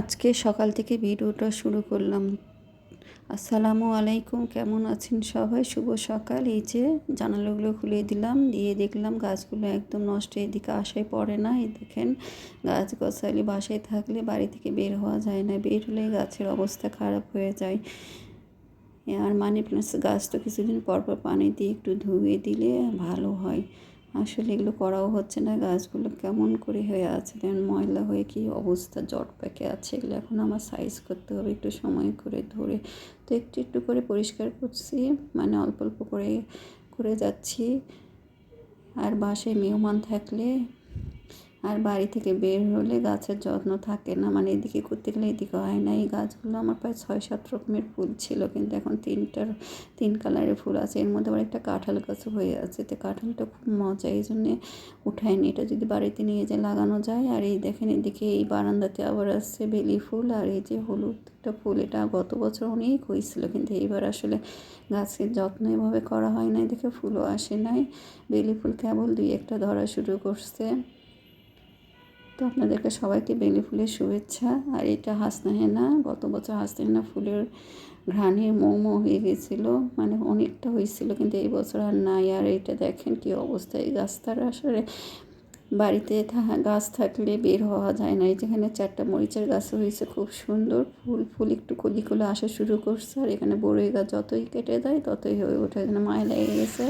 আজকে সকাল থেকে ভিডিওটা শুরু করলাম। আসসালামু আলাইকুম, কেমন আছেন সবাই? শুভ সকাল। এই যে জানালাগুলো খুলে দিলাম, দিয়ে দেখলাম গাছগুলো একদম নষ্ট, এদিকে আশায় পড়ে না। এই দেখেন, গাছ গছালি বাসায় থাকলে বাড়ি থেকে বের হওয়া যায় না। বের হলে গাছের অবস্থা খারাপ হয়ে যায়। আর মানি প্লান্টস গাছ তো কিছুদিন পর পর পানি দিয়ে একটু ধুয়ে দিলে ভালো হয়। আসলে এগুলো করাও হচ্ছে না। গাছগুলো কেমন করে হয়ে আছে দেখেন ময়লা হয়ে কি অবস্থা, জট প্যাকে আছে, এগুলো এখন আমার সাইজ করতে হবে, একটু সময় করে ধরে। তো একটু একটু করে পরিষ্কার করছি মানে অল্প অল্প করে করে যাচ্ছি। আর বাসায় মেহমান থাকলে আর বাড়ি থেকে বের হলে গাছের যত্ন থাকে না। মানে এদিকে করতে গেলে এদিকে হয় না। এই গাছগুলো আমার প্রায় ছয় সাত রকমের ফুল ছিল, কিন্তু এখন তিনটার তিন কালারের ফুল আছে। এর মধ্যে আবার একটা কাঁঠাল গাছ হয়ে আছে। তো কাঁঠালটা খুব মজা, এই জন্যে উঠায়নি এটা যদি বাড়িতে নিয়ে যেয়ে লাগানো যায়। আর এই দেখেন এদিকে এই বারান্দাতে আবার আসছে বেলি ফুল। আর এই যে হলুদ একটা ফুল, এটা গত বছর অনেক হয়েছিল, কিন্তু এইবার আসলে গাছের যত্ন এভাবে করা হয় নাই দেখে ফুলও আসে নাই। বেলি ফুল কেবল দুই একটা ধরা শুরু করছে। তো আপনাদেরকে সবাইকে বেলি ফুলের শুভেচ্ছা। আর এটা হাসনা হেনা গত বছর হাসনা হেনা ফুলের ঘ্রাণে মোমো হয়ে গেছিল। মানে অনেকটা হয়েছিল, কিন্তু এই বছর আর নাই। আর এটা দেখেন কি অবস্থা, এই গাছটার আসলে বাড়িতে গাছ থাকলে বের হওয়া যায় না। এই যেখানে চারটা মরিচের গাছ হয়েছে, খুব সুন্দর ফুল ফুল একটু কলি কলে আসা শুরু করছে। আর এখানে বড়ই গাছ, যতই কেটে দেয়, ততই হয়ে ওঠে। এখানে মায়া লেগে গেছে।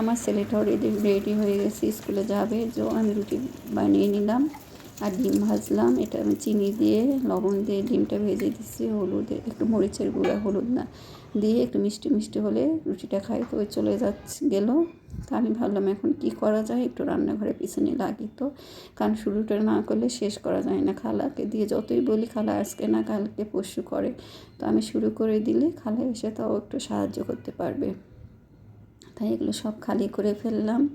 আমার ছেলেটাও রেডি রেডি হয়ে গেছে, স্কুলে যাবে। যে আমি রুটি বানিয়ে নিলাম। আর ডিম ভাজলাম, এটা আমি চিনি দিয়ে, লবণ দিয়ে ডিমটা ভেজে দিচ্ছি, হলুদ একটু মরিচের গুঁড়া, হলুদ না দিয়ে একটু মিষ্টি মিষ্টি হলে রুটিটা খাই। তো চলে যাচ্ছে, গেল। তা আমি ভাবলাম এখন কি করা যায়? একটু রান্নাঘরে পিছনে লাগি তো। কারণ শুরুটা না করলে শেষ করা যায় না। খালাকে দিয়ে যতই বলি, খালা আজকে না, কালকে পশু করে। তো আমি শুরু করে দিলে খালা এসে তাও একটু সাহায্য করতে পারবে। তাই এগুলো সব খালি করে ফেললাম।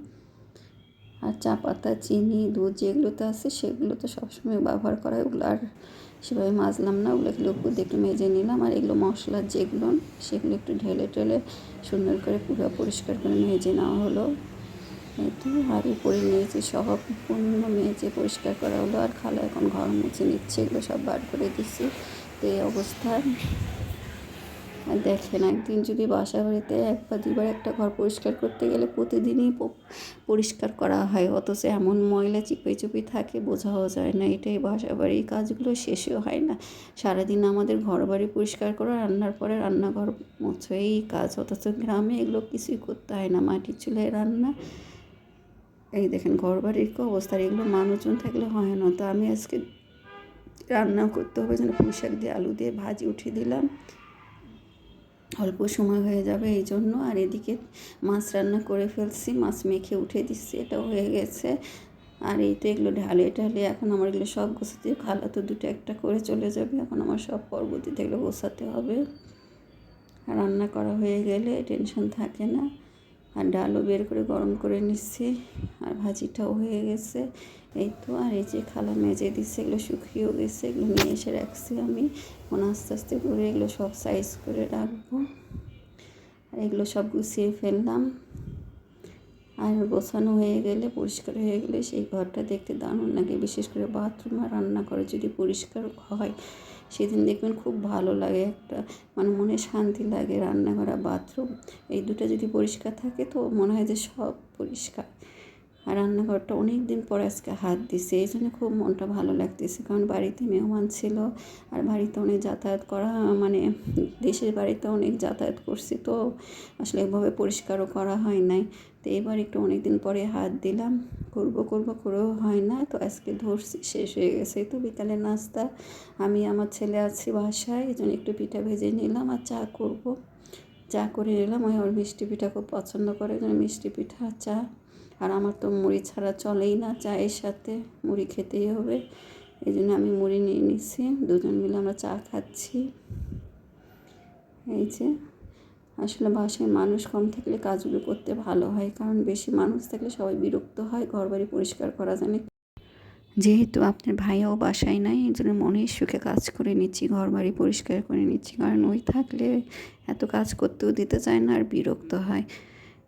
আর চা পাতা, চিনি, দুধ যেগুলো তো আছে সেগুলো তো সবসময় ব্যবহার করা হয়। ওগুলো আর সেভাবে মাজলাম না। ওগুলো একটু উপর একটু মেজে নিলাম। আর এগুলো মশলার যেগুলো, সেগুলো একটু ঢেলে টেলে সুন্দর করে পুরো পরিষ্কার করে মেজে নেওয়া হলো। তো আর উপরে নিয়েছি সব পূর্ণ মেজে পরিষ্কার করা হলো। আর খালা এখন ঘর মুছে নিচ্ছে। এগুলো সব বার করে দিচ্ছি তো এই অবস্থায় দেখেন, একদিন যদি বাসা বাড়িতে একবার দুবার একটা ঘর পরিষ্কার করতে গেলে প্রতিদিনই পরিষ্কার করা হয়, অথচ এমন ময়লা চিপে চুপি থাকে, বোঝাও যায় না। এটাই বাসা বাড়ির কাজগুলো, শেষও হয় না। সারাদিন আমাদের ঘর বাড়ি পরিষ্কার করা, রান্নার পরে রান্নাঘর মোছো এই কাজ, অথচ গ্রামে এগুলো কিছুই করতে হয় না। মাটির চুলায় রান্না, এই দেখেন ঘর বাড়ির অবস্থা এগুলো মানুষজন থাকলে হয় না। তো আমি আজকে রান্না করতে হবে, যেন পুঁই শাক দিয়ে আলু দিয়ে ভাজি উঠিয়ে দিলাম। অল্প সময় হয়ে যাবে এই জন্য। আর এদিকে মাছ রান্না করে ফেলছি, মাছ মেখে উঠে দিচ্ছি এটা হয়ে গেছে। আর এই তো এগুলো ঢালে ঢালে এখন আমার এগুলো সব গোছাতে খালা তো দুটো একটা করে চলে যাবে, এখন আমার সব পরবর্তীতে এগুলো গোছাতে হবে। রান্না করা হয়ে গেলে টেনশন থাকে না। আর ডালও বের করে গরম করে নিচ্ছি। আর ভাজিটাও হয়ে গেছে। এই তো, আর এই যে খালা মেজে দিচ্ছে এগুলো শুকিয়েও গেছে, এগুলো নিয়ে এসে রাখছি আমি। এখন আস্তে আস্তে করে এগুলো সব সাইজ করে রাখব। আর এগুলো সব গুছিয়ে ফেললাম। আর গোছানো হয়ে গেলে, পরিষ্কার হয়ে গেলে সেই ঘরটা দেখতে দারুণ লাগে। বিশেষ করে বাথরুম আর রান্নাঘর যদি পরিষ্কার হয়, সেদিন দেখবেন খুব ভালো লাগে একটা মানে মনে শান্তি লাগে রান্নাঘর আর বাথরুম এই দুটো যদি পরিষ্কার থাকে তো মনে হয় যে সব পরিষ্কার। আর রান্নাঘরটা অনেক দিন পর আজকে হাত দিছে। এই জন্য খুব মনটা ভালো লাগতেছে। কারণ বাড়িতে মেহমান ছিল আর বাড়িতে অনেক যাতায়াত করা মানে দেশের বাড়িতে অনেক যাতায়াত করছি তো আসলে এভাবে পরিষ্কারও করা হয় নাই। তো এবার একটু অনেক দিন পরে হাত দিলাম। করব করব করেও হয় না। তো আজকে ধরছি, শেষ হয়ে গেছে। তো বিকালে নাস্তা। আমি, আমার ছেলে আছি বাসায়। এই জন্য একটু পিঠা ভেজে নিলাম আর চা করব। চা করে নিলাম। ওই ওর মিষ্টি পিঠা খুব পছন্দ করে। মিষ্টি পিঠা, চা আর আমার তো মুড়ি ছাড়া চলেই না চায়ের সাথে। মুড়ি খেতেই হবে। এই জন্য আমি মুড়ি নিয়ে নিচ্ছি দুজন মিলে আমরা চা খাচ্ছি। এই যে, আসলে বাসায় মানুষ কম থাকলে কাজগুলো করতে ভালো হয়, কারণ বেশি মানুষ থাকলে সবাই বিরক্ত হয় ঘর বাড়ি পরিষ্কার করা জানে। যেহেতু আপনার ভাইয়াও বাসায় নাই, এই জন্য মনের সুখে কাজ করে নিচ্ছি ঘর বাড়ি পরিষ্কার করে নিচ্ছি, কারণ ওই থাকলে এত কাজ করতেও দিতে চায় না আর বিরক্ত হয়।